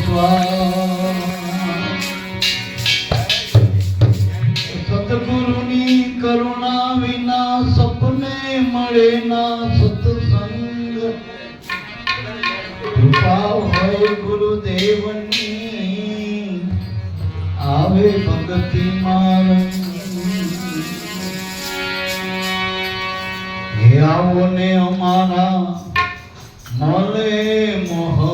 સ્વા સતગુરુની કરુણા વિના સપને મળે ના સત્સંગ ગુરુદેવની આવે ભક્તિ મારંગ હે આવો ને અમારા મળે મોહન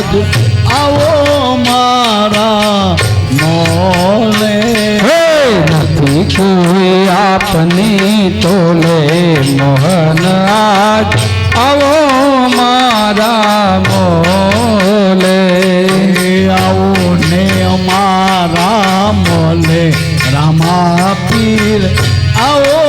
આજ આવો મારા મોલે. હે નથી કોઈ આપની તોલે મોહન આજ. આવો મારા મોલે. આવો ને અમારા મોલે. રામા પીર. આવો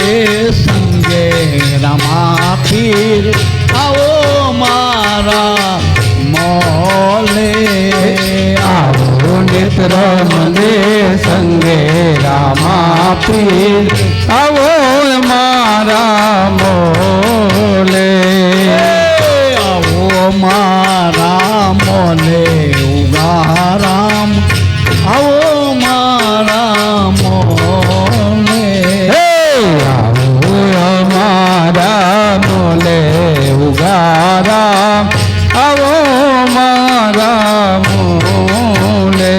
દે સંગે રમા પીર આવો મારા મોલે આવો નેત્ર મને સંગે રામા પીર આવો મારા મોલે મોલે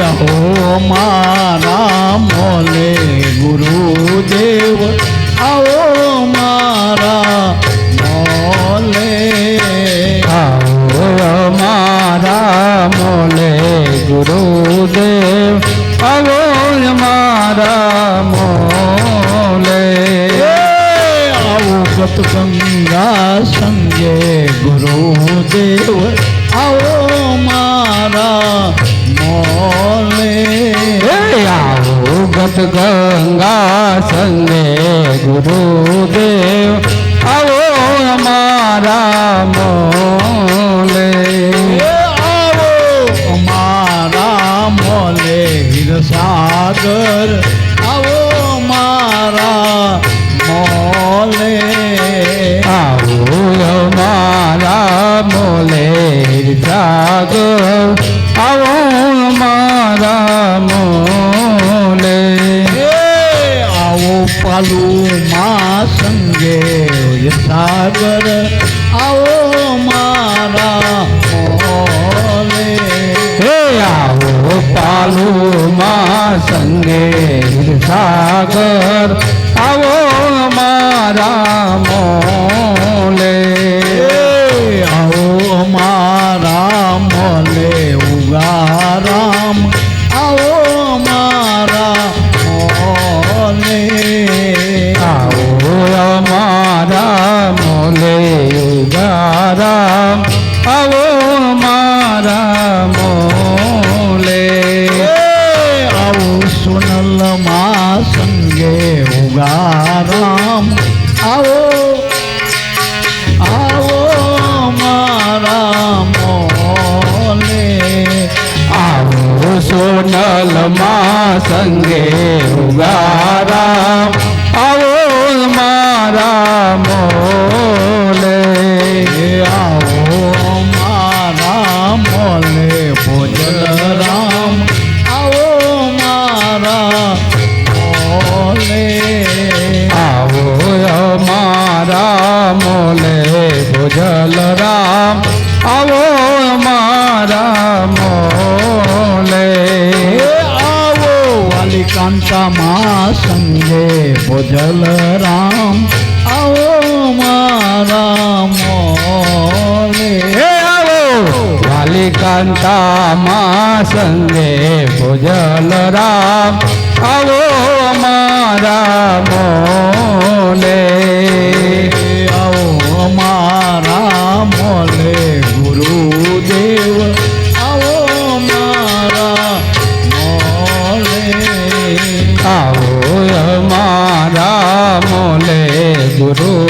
આવો મારા મોલે, ગુરુદેવ આવો મારા મોલે આવો મારા મોલે, ગુરુદેવ આવો મારા મોલે. આવો સતસંગા સંગે ગુરુદેવ આવો મારા મોલે. આવો ગત ગંગા સંગે ગુરુદેવ. આવો અમારા મોલે. સાગર. આવો મારા સોનલ સંગે ઉગા રામ આવો આવો મારા મોલે. આવો સોનલમાં સંગે ઉગારામ. આવો ભુજલ રામ. આવો મારા મોલે. આવો વાલી કાંતા મા સંગે ભોજલ રામ. આવો મારા મોલે. આવો વાલી કાંતા માં સંગે ભોજલ રામ. આવો મારા મોલે. આવો મારા મોલે ગુરુદેવ આવો મારા મોલે. આવો મારા મોલે ગુરુદેવ